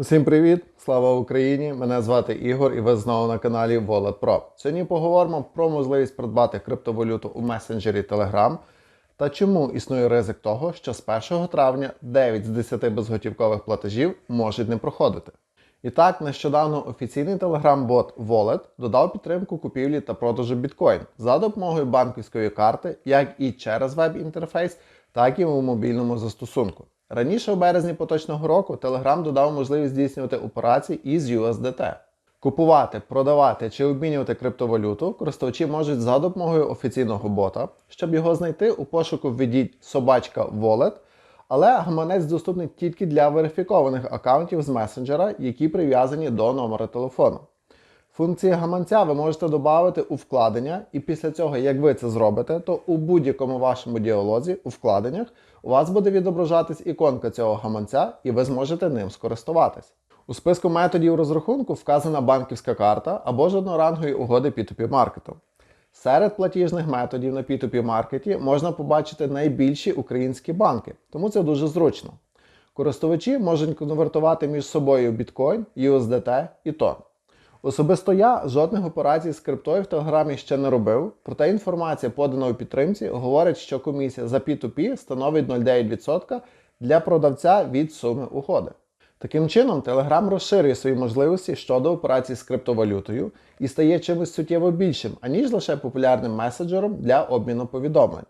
Усім привіт! Слава Україні! Мене звати Ігор і ви знову на каналі Wallet Pro. Сьогодні поговоримо про можливість придбати криптовалюту у месенджері Telegram та чому існує ризик того, що з 1 травня 9 з 10 безготівкових платежів можуть не проходити. І так, нещодавно офіційний Telegram-бот Wallet додав підтримку купівлі та продажу біткоін за допомогою банківської карти, як і через веб-інтерфейс, так і у мобільному застосунку. Раніше, у березні поточного року, Telegram додав можливість здійснювати операції із USDT. Купувати, продавати чи обмінювати криптовалюту користувачі можуть за допомогою офіційного бота. Щоб його знайти, у пошуку введіть собачка Wallet, але гаманець доступний тільки для верифікованих аккаунтів з месенджера, які прив'язані до номера телефону. Функції гаманця ви можете додати у вкладення, і після цього, як ви це зробите, то у будь-якому вашому діалозі у вкладеннях у вас буде відображатись іконка цього гаманця, і ви зможете ним скористуватись. У списку методів розрахунку вказана банківська карта або ж однорангові угоди P2P маркету. Серед платіжних методів на P2P маркеті можна побачити найбільші українські банки, тому це дуже зручно. Користувачі можуть конвертувати між собою біткоін, USDT і тон. Особисто я жодних операцій з криптою в Телеграмі ще не робив, проте інформація, подана у підтримці, говорить, що комісія за P2P становить 0,9% для продавця від суми угоди. Таким чином, Telegram розширює свої можливості щодо операцій з криптовалютою і стає чимось суттєво більшим, аніж лише популярним меседжером для обміну повідомлень.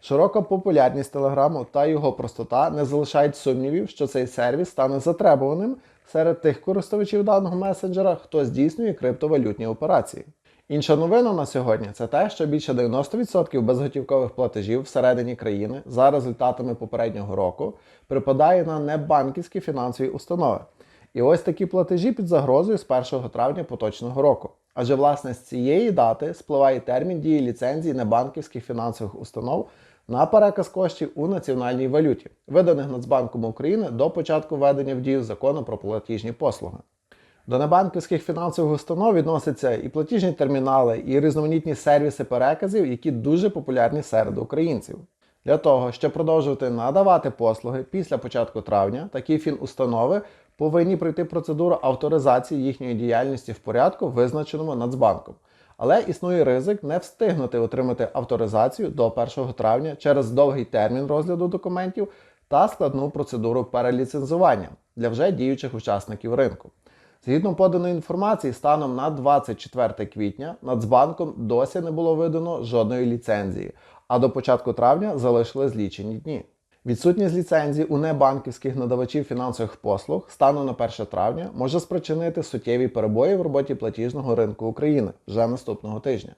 Широка популярність Телеграму та його простота не залишають сумнівів, що цей сервіс стане затребуваним серед тих користувачів даного месенджера, хто здійснює криптовалютні операції. Інша новина на сьогодні це те, що більше 90% безготівкових платежів всередині країни за результатами попереднього року припадає на небанківські фінансові установи. І ось такі платежі під загрозою з 1 травня поточного року. Адже власне з цієї дати спливає термін дії ліцензії небанківських фінансових установ на переказ коштів у національній валюті, виданих Нацбанком України до початку введення в дію закону про платіжні послуги. До небанківських фінансових установ відносяться і платіжні термінали, і різноманітні сервіси переказів, які дуже популярні серед українців. Для того, щоб продовжувати надавати послуги після початку травня, такі фінустанови повинні пройти процедуру авторизації їхньої діяльності в порядку, визначеному Нацбанком. Але існує ризик не встигнути отримати авторизацію до 1 травня через довгий термін розгляду документів та складну процедуру переліцензування для вже діючих учасників ринку. Згідно поданої інформації, станом на 24 квітня Нацбанком досі не було видано жодної ліцензії, а до початку травня залишили злічені дні. Відсутність ліцензії у небанківських надавачів фінансових послуг станом на 1 травня може спричинити суттєві перебої в роботі платіжного ринку України вже наступного тижня.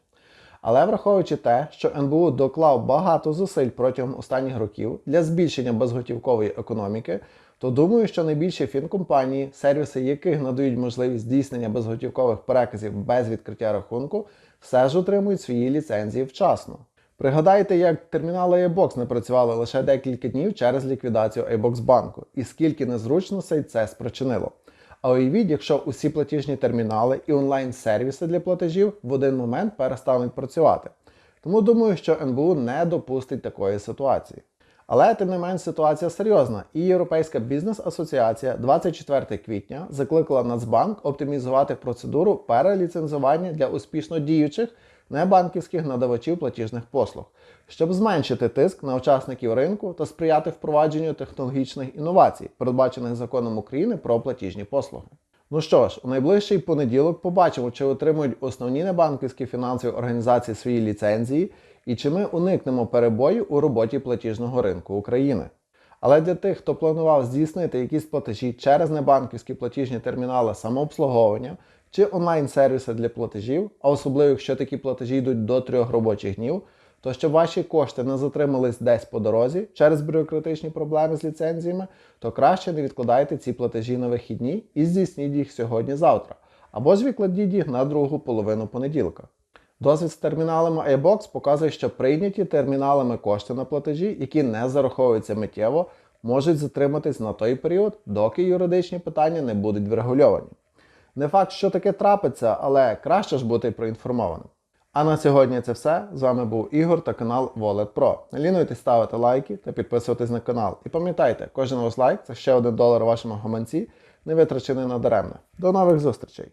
Але враховуючи те, що НБУ доклав багато зусиль протягом останніх років для збільшення безготівкової економіки, то думаю, що найбільші фінкомпанії, сервіси яких надають можливість здійснення безготівкових переказів без відкриття рахунку, все ж отримують свої ліцензії вчасно. Пригадайте, як термінали iBox не працювали лише декілька днів через ліквідацію iBox банку, і скільки незручностей це спричинило. А уявіть, якщо усі платіжні термінали і онлайн-сервіси для платежів в один момент перестануть працювати. Тому думаю, що НБУ не допустить такої ситуації. Але тим не менш ситуація серйозна, і Європейська бізнес-асоціація 24 квітня закликала Нацбанк оптимізувати процедуру переліцензування для успішно діючих небанківських надавачів платіжних послуг, щоб зменшити тиск на учасників ринку та сприяти впровадженню технологічних інновацій, передбачених законом України про платіжні послуги. Ну що ж, у найближчий понеділок побачимо, чи отримують основні небанківські фінансові організації свої ліцензії і чи ми уникнемо перебою у роботі платіжного ринку України. Але для тих, хто планував здійснити якісь платежі через небанківські платіжні термінали самообслуговування чи онлайн-сервіси для платежів, а особливо якщо такі платежі йдуть до трьох робочих днів, то щоб ваші кошти не затримались десь по дорозі через бюрократичні проблеми з ліцензіями, то краще не відкладайте ці платежі на вихідні і здійсніть їх сьогодні-завтра, або ж відкладіть їх на другу половину понеділка. Досвід з терміналами iBox показує, що прийняті терміналами кошти на платежі, які не зараховуються миттєво, можуть затриматись на той період, доки юридичні питання не будуть врегульовані. Не факт, що таке трапиться, але краще ж бути проінформованим. А на сьогодні це все. З вами був Ігор та канал Wallet Pro. Не лінуйтесь ставити лайки та підписуватись на канал. І пам'ятайте, кожен ваш лайк це ще один долар вашому гаманці, не витрачений надаремно. До нових зустрічей!